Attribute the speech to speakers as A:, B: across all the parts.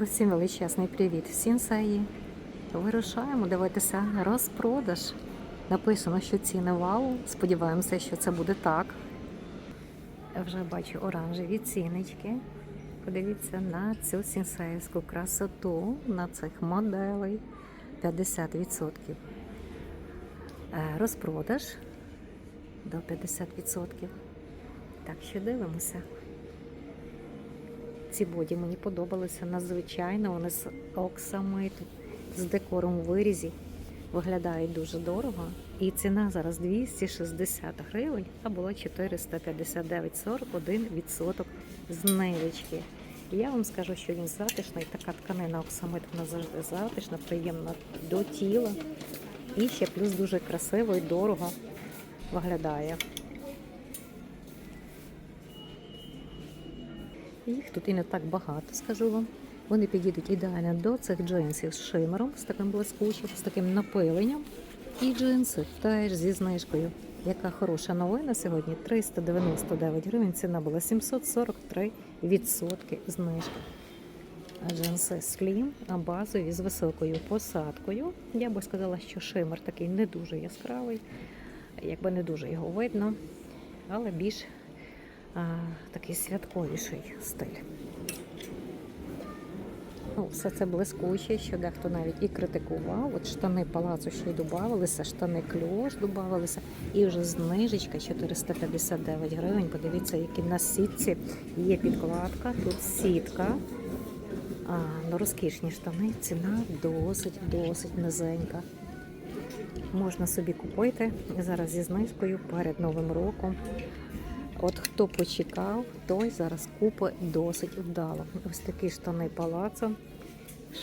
A: Усім величезний привіт. Всім саї. Вирушаємо дивитися розпродаж. Написано, що ціни вау. Сподіваємося, що це буде так. Вже бачу оранжеві ціночки. Подивіться на цю сінсеївську красоту на цих моделей 50%. Е, Розпродаж до 50%. Так що дивимося. Ці боді мені подобалися надзвичайно. Вони з оксамиту, з декором у вирізі. Виглядають дуже дорого. І ціна зараз 260 гривень, а була 459,41% знижечки. І я вам скажу, що він затишний. Така тканина оксамит вона завжди затишна, приємна до тіла. І ще плюс дуже красиво і дорого виглядає. Їх тут і не так багато, скажу вам. Вони підійдуть ідеально до цих джинсів з шимером, з таким блискучим, з таким напиленням. І джинси теж зі знижкою. Яка хороша новина сьогодні? 399 гривень. Ціна була 743 відсотки знижки. Джинси слім, а базові з високою посадкою. Я би сказала, що шимер такий не дуже яскравий, якби не дуже його видно, але більш такий святковіший стиль. Ну, все це блискуче, що дехто навіть і критикував. От штани палацу ще й додавалися, штани кльош додавалися, і вже знижечка 459 гривень. Подивіться, які на сітці є підкладка, тут сітка. А, ну, розкішні штани, ціна досить, досить низенька. Можна собі купити зараз зі знижкою перед Новим роком. От хто почекав, той зараз купить досить вдало. Ось такі штани палацо,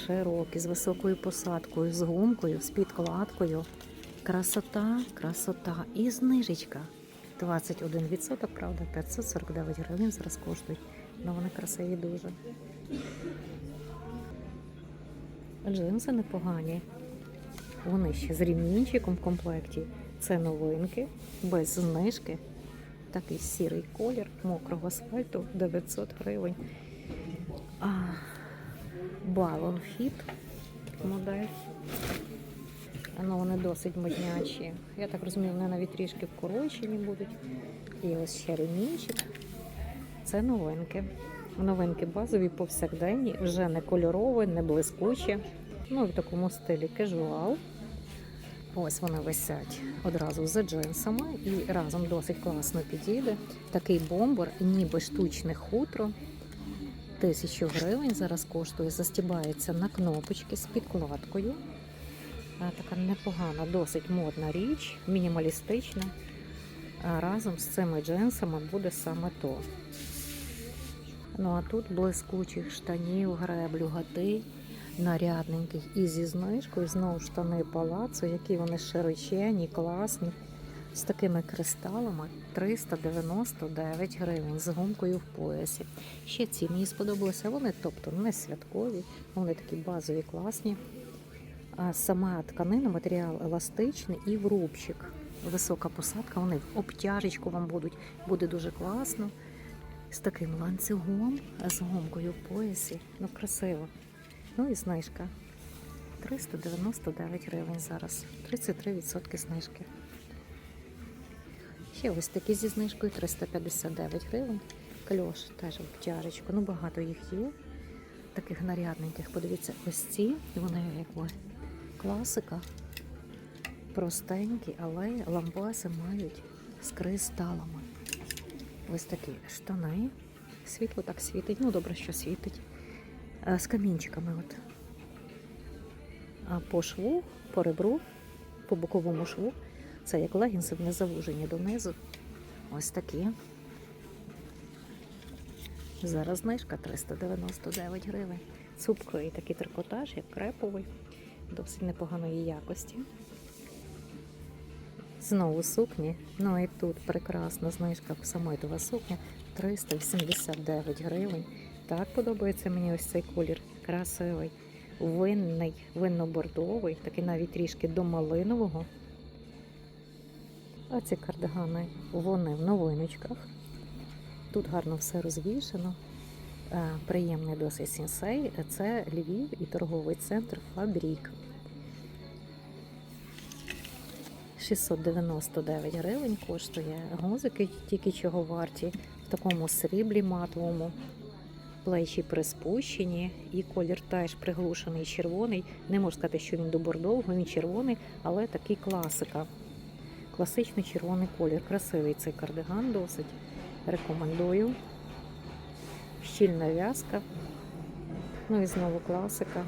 A: широкі, з високою посадкою, з гумкою, з підкладкою. Красота, красота і знижечка. 21%, правда, 549 гривень зараз коштують. Ну вони красиві дуже. Джинси непогані. Вони ще з ремінчиком в комплекті. Це новинки, без знижки. Такий сірий колір мокрого асфальту 900 гривень. А, Балон Fit модель. Ну, вони досить моднячі. Я так розумію, вони навіть трішки вкорочені будуть. І ось ще ремінчик. Це новинки. Новинки базові, повсякденні, вже не кольорові, не блискучі. Ну, в такому стилі кежуал. Ось вони висять одразу за джинсами і разом досить класно підійде. Такий бомбер, ніби штучне хутро. Тисячу гривень зараз коштує, застібається на кнопочки з підкладкою. Така непогана, досить модна річ, мінімалістична. А разом з цими джинсами буде саме то. Ну а тут блискучих штанів, греблю, гати нарядненький і зі знижкою. Знову штани палацу, які вони широчені, класні. З такими кристалами 399 гривень з гумкою в поясі. Ще ці мені сподобалися. Вони, тобто, не святкові, вони такі базові, класні. А сама тканина, матеріал еластичний і в рубчик. Висока посадка, вони в обтяжечку вам будуть. Буде дуже класно. З таким ланцюгом, з гумкою в поясі. Ну, красиво. Ну і знижка. 399 гривень зараз. 33% знижки. Ще ось такі зі знижкою 359 гривень. Кльош теж в. Ну, багато їх є. Таких нарядненьких. Подивіться, ось ці. Вони якби класика. Простенькі, але лампаси мають з кристалами. Ось такі штани. Світло так світить. Ну, добре, що світить. А, З камінчиками. От. А по шву, по ребру, по боковому шву. Це як легінси не завужені донизу. Ось такі. Зараз знижка 399 гривень. Цупкий такий трикотаж, як креповий, досить непоганої якості. Знову сукні. Ну і тут прекрасна знижка самойтова сукня 389 гривень. Так подобається мені ось цей колір. Красивий, винний, винно-бордовий, такий навіть трішки до малинового. А ці кардигани вони в новиночках. Тут гарно все розвішено. е, приємний досить сінсей. Це Львів і торговий центр Фабрік. 699 гривень коштує гузики, тільки чого варті, в такому сріблі матовому, плечі приспущені, і колір теж приглушений червоний. Не можу сказати, що він до бордового, він червоний, але такий класика. Класичний червоний колір. Красивий цей кардиган досить. Рекомендую. Щільна в'язка. Ну і знову класика.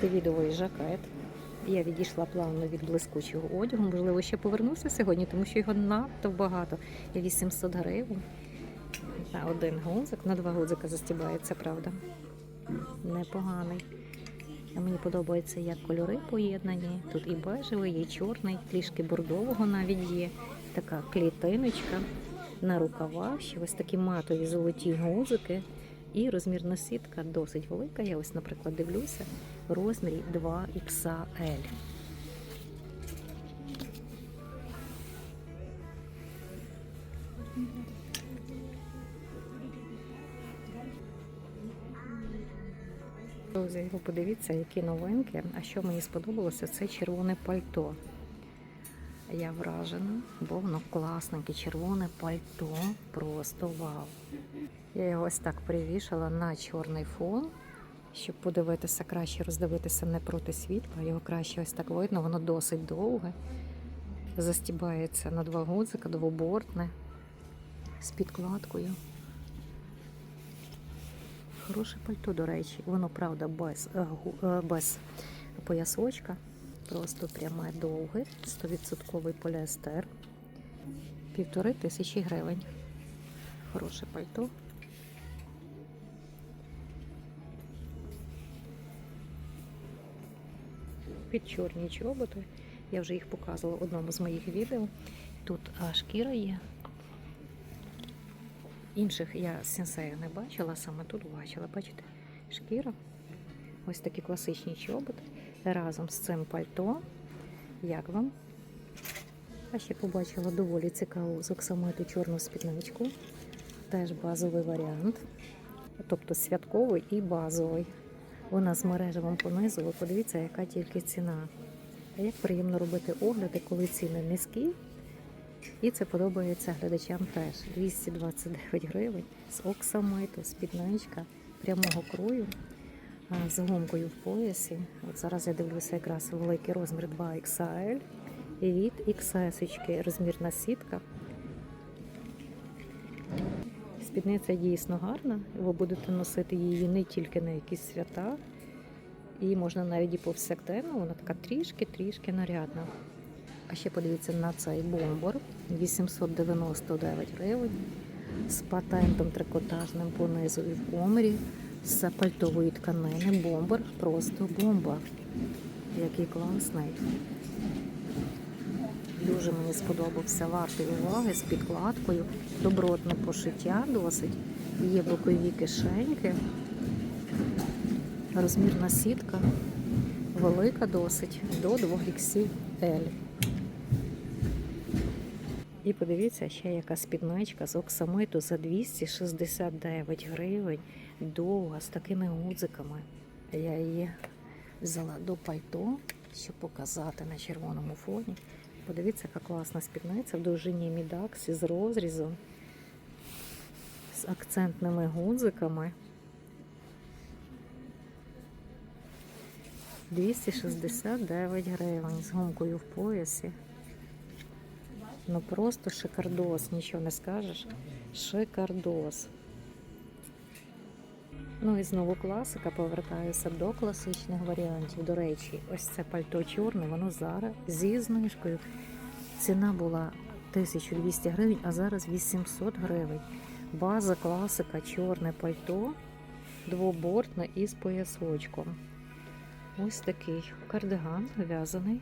A: Твідовий жакет. Я відійшла плавно від блискучого одягу. Можливо, ще повернуся сьогодні, тому що його надто багато. І 800 гривень. Один гудзик, на два гудзика застібається, правда. Непоганий. Мені подобається, як кольори поєднані. Тут і бежевий, і чорний, трішки бордового навіть є. Така клітиночка на рукавах, ще ось такі матові золоті гузики. І розмірна сітка досить велика. Я ось, наприклад, дивлюся розмірі 2XL. Друзі, ви подивіться, які новинки. А що мені сподобалося, це червоне пальто. Я вражена, бо воно класненьке, червоне пальто. Просто вау. Я його ось так привішала на чорний фон, щоб подивитися краще, роздивитися не проти світла. Його краще ось так видно, воно досить довге. Застібається на два гудзика, двобортне, з підкладкою. Хороше пальто, до речі. Воно, правда, без, е, е, без поясочка. Просто пряме довге, 100% поліестер. Півтори тисячі гривень. Хороше пальто. Під чорні чоботи. Я вже їх показувала в одному з моїх відео. Тут шкіра є. Інших я сенсея не бачила, саме тут бачила. Бачите, шкіра. Ось такі класичні чоботи разом з цим пальто. Як вам? А ще побачила доволі цікаву з оксамиту чорну спідничку. Теж базовий варіант. Тобто святковий і базовий. Вона з мережевим понизу. Ви подивіться, яка тільки ціна. Як приємно робити огляди, коли ціни низькі. І це подобається глядачам теж. 229 гривень з оксамиту, спідничка прямого крою з гумкою в поясі. От зараз я дивлюся якраз великий розмір 2XL і від XS розмірна сітка. Спідниця дійсно гарна. Ви будете носити її не тільки на якісь свята, і можна навіть і повсякденно, вона така трішки-трішки нарядна. А ще подивіться на цей бомбор 899 гривень з патентом трикотажним понизу і в комірі, з пальтової тканини. Бомбер просто бомба. Який класний. Дуже мені сподобався вартий уваги з підкладкою, добротне пошиття досить. Є бокові кишеньки, розмірна сітка, велика досить, до 2XL. І подивіться, ще яка спідничка з оксамиту за 269 гривень. Довга, з такими гудзиками. Я її взяла до пальто, щоб показати на червоному фоні. Подивіться, яка класна спідниця в довжині мідаксі з розрізом, з акцентними гудзиками. 269 гривень з гумкою в поясі. Ну просто шикардос, нічого не скажеш. Шикардос. Ну і знову класика, повертаюся до класичних варіантів. До речі, ось це пальто чорне, воно зараз зі знижкою. Ціна була 1200 гривень, а зараз 800 гривень. База класика, чорне пальто, двобортне із поясочком. Ось такий кардиган в'язаний.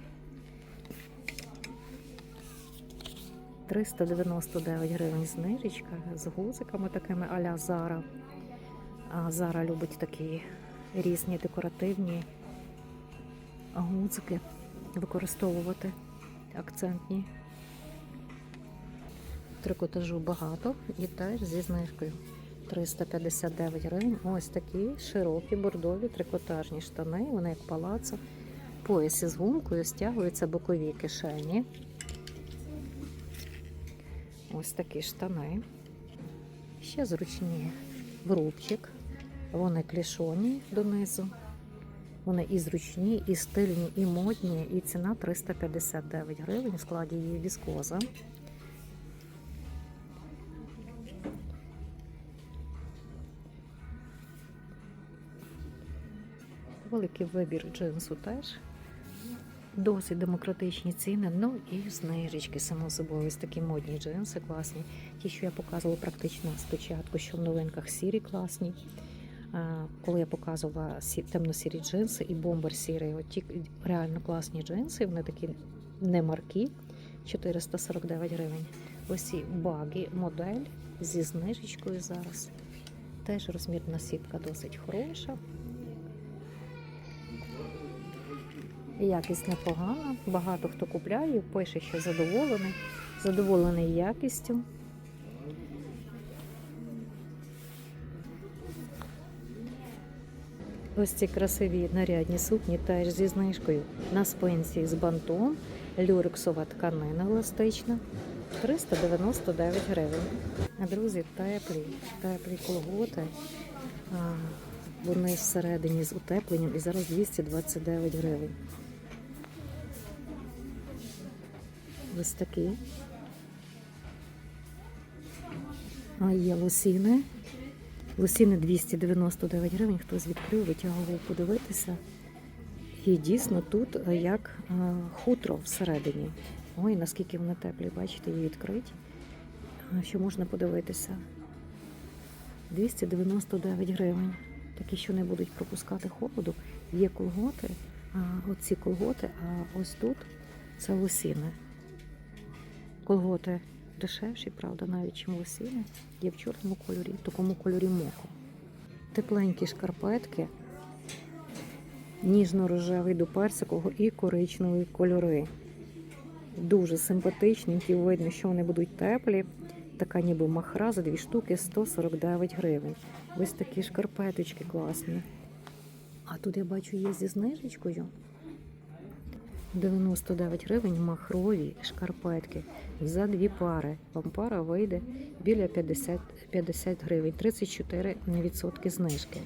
A: 399 гривень знижечка з гузиками такими а-ля Зара. А Зара любить такі різні декоративні гудзики використовувати акцентні. Трикотажу багато і теж зі знижкою. 359 гривень. Ось такі широкі бордові трикотажні штани. Вони як палацо. Пояс із гумкою стягуються бокові кишені. Ось такі штани. Ще зручні в рубчик. Вони клішоні донизу. Вони і зручні, і стильні, і модні. І ціна 359 гривень. У складі її віскоза. Великий вибір джинсу теж. Досить демократичні ціни. Ну і знижечки, само собою. Ось такі модні джинси класні. Ті, що я показувала практично спочатку, що в новинках сірі класні. Коли я показувала сі- темно-сірі джинси і бомбер сірий, от ті реально класні джинси, вони такі не маркі, 449 гривень. Ось ці баги модель зі знижечкою зараз. Теж розмірна сітка досить хороша. Якість непогана. Багато хто купляє, пише, що задоволений, задоволений якістю. Ось ці красиві нарядні сукні теж зі знижкою на спинці з бантом, люрексова тканина еластична 399 гривень. Друзі, теплі, теплі колготи. Вони всередині з утепленням і зараз 229 гривень. Ось такі. А є лосіни. Лосіни 299 гривень. Хтось відкрив, витягував подивитися. І дійсно тут е, як е, хутро всередині. Ой, наскільки вони теплі, бачите, її відкриті. Що можна подивитися? 299 гривень. Такі, що не будуть пропускати холоду. Є колготи, а оці колготи, а ось тут це лосіни. Колготи дешевші, правда, навіть чим лосіни. Є в чорному кольорі, в такому кольорі моко. Тепленькі шкарпетки, ніжно-рожевий до персикового і коричневий кольори. Дуже симпатичненькі, видно, що вони будуть теплі. Така ніби махра за дві штуки 149 гривень. Ось такі шкарпеточки класні. А тут я бачу є зі знижечкою. 99 гривень махрові шкарпетки за дві пари. Вам пара вийде біля 50, 50 гривень, 34% знижки.